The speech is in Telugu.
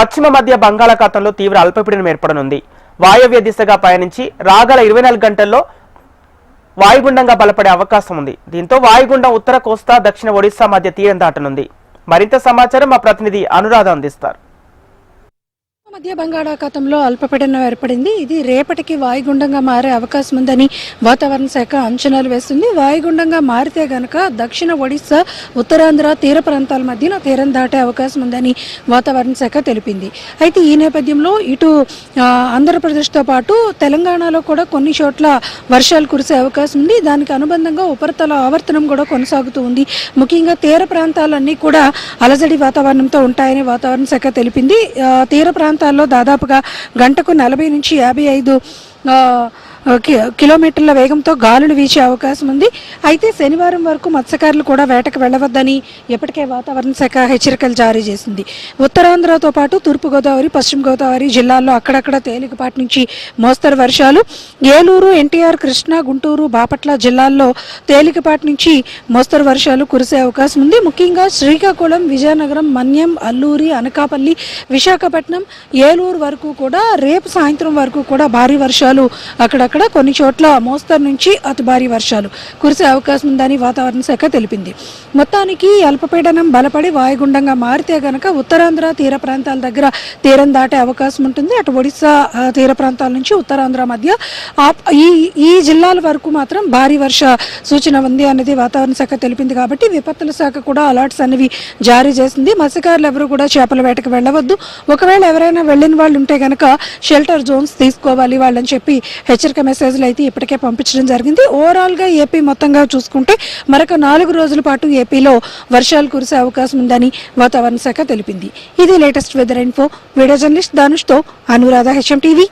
పశ్చిమ మధ్య బంగాళాఖాతంలో తీవ్ర అల్పపీడనం ఏర్పడనుంది. వాయవ్య దిశగా పయనించి రాగల ఇరవై నాలుగు గంటల్లో వాయుగుండంగా బలపడే అవకాశం ఉంది. దీంతో వాయుగుండం ఉత్తర కోస్తా దక్షిణ ఒడిశా మధ్య తీరం దాటనుంది. మరింత సమాచారం మా ప్రతినిధి అనురాధ అందిస్తారు. మధ్య బంగాళాఖాతంలో అల్పపీడనం ఏర్పడింది. ఇది రేపటికి వాయుగుండంగా మారే అవకాశం ఉందని వాతావరణ శాఖ అంచనాలు వేస్తుంది. వాయుగుండంగా మారితే గనక దక్షిణ ఒడిశా ఉత్తరాంధ్ర తీర ప్రాంతాల మధ్యన తీరం దాటే అవకాశం ఉందని వాతావరణ శాఖ తెలిపింది. అయితే ఈ నేపథ్యంలో ఇటు ఆంధ్రప్రదేశ్తో పాటు తెలంగాణలో కూడా కొన్ని చోట్ల వర్షాలు కురిసే అవకాశం ఉంది. దానికి అనుబంధంగా ఉపరితల ఆవర్తనం కూడా కొనసాగుతూ ఉంది. ముఖ్యంగా తీర ప్రాంతాలన్నీ కూడా అలజడి వాతావరణంతో ఉంటాయని వాతావరణ శాఖ తెలిపింది. తీర ప్రాంత ప్రాంతాల్లో దాదాపుగా గంటకు నలభై నుంచి యాభై ఐదు కిలోమీటర్ల వేగంతో గాలులు వీచే అవకాశం ఉంది. అయితే శనివారం వరకు మత్స్యకారులు కూడా వేటకు వెళ్ళవద్దని ఇప్పటికే వాతావరణ శాఖ హెచ్చరికలు జారీ చేసింది. ఉత్తరాంధ్రతో పాటు తూర్పుగోదావరి పశ్చిమ గోదావరి జిల్లాల్లో అక్కడక్కడ తేలికపాటి నుంచి మోస్తరు వర్షాలు. ఏలూరు ఎన్టీఆర్ కృష్ణా గుంటూరు బాపట్ల జిల్లాల్లో తేలికపాటి నుంచి మోస్తరు వర్షాలు కురిసే అవకాశం ఉంది. ముఖ్యంగా శ్రీకాకుళం విజయనగరం మన్యం అల్లూరి అనకాపల్లి విశాఖపట్నం ఏలూరు వరకు కూడా రేపు సాయంత్రం వరకు కూడా భారీ వర్షాలు అక్కడ అక్కడక్కడ కొన్ని చోట్ల మోస్తరు నుంచి అతి భారీ వర్షాలు కురిసే అవకాశం ఉందని వాతావరణ శాఖ తెలిపింది. మొత్తానికి అల్పపీడనం బలపడి వాయుగుండంగా మారితే గనక ఉత్తరాంధ్ర తీర ప్రాంతాల దగ్గర తీరం దాటే అవకాశం ఉంటుంది. అటు ఒడిశా తీర ప్రాంతాల నుంచి ఉత్తరాంధ్ర మధ్య ఈ ఈ జిల్లాల వరకు మాత్రం భారీ వర్ష సూచన ఉంది అనేది వాతావరణ శాఖ తెలిపింది కాబట్టి విపత్తుల శాఖ కూడా అలర్ట్స్ అనేవి జారీ చేసింది. మత్స్యకారులు ఎవరు కూడా చేపల వేటకు వెళ్ళవద్దు. ఒకవేళ ఎవరైనా వెళ్ళిన వాళ్ళు ఉంటే గనక షెల్టర్ జోన్స్ తీసుకోవాలి వాళ్ళని చెప్పి హెచ్చరిక మెసేజ్లు అయితే ఇప్పటికే పంపించడం జరిగింది. ఓవరాల్గా ఏపీ మొత్తంగా చూసుకుంటే మరొక నాలుగు రోజుల పాటు ఏపీలో వర్షాలు కురిసే అవకాశం ఉందని వాతావరణ శాఖ తెలిపింది. ఇది latest weather info. Video journalist ధనుష్తో Anuradha HM TV.